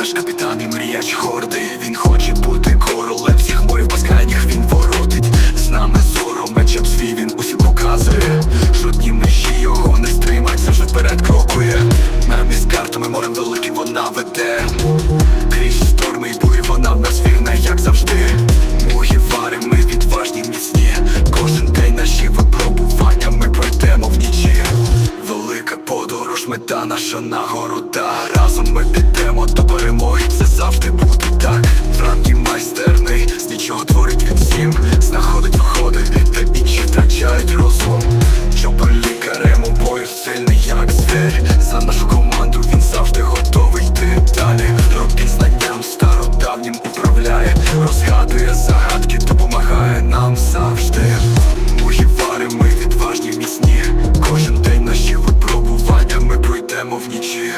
наш капітан і мріяч горди. Він хоче бути королем всіх моїх безкрайніх він воротить. З нами зором, мечем свій він усім показує. Жодні межі його не стримать, завжди вперед крокує. Нам із картами морем великим вона веде. Крізь шторми й бурі вона в нас вірна, як завжди. Мугівари, ми відважні, міцні. Кожен день наші випробування ми пройдемо в нічі. Велика подорож, мета наша нагорода. Разом йдемо до перемоги, це завжди буде так. Франкі майстерний, з нічого творить всім, знаходить входи, та інші втрачають розум. Чопер лікарем у бою сильний, як звір За нашу команду він завжди готовий йти далі. Робіть знанням стародавнім управляє, розгадує загадки, допомагає нам завжди. Мугівари, ми відважні, міцні. Кожен день наші випробування ми пройдемо в внічі.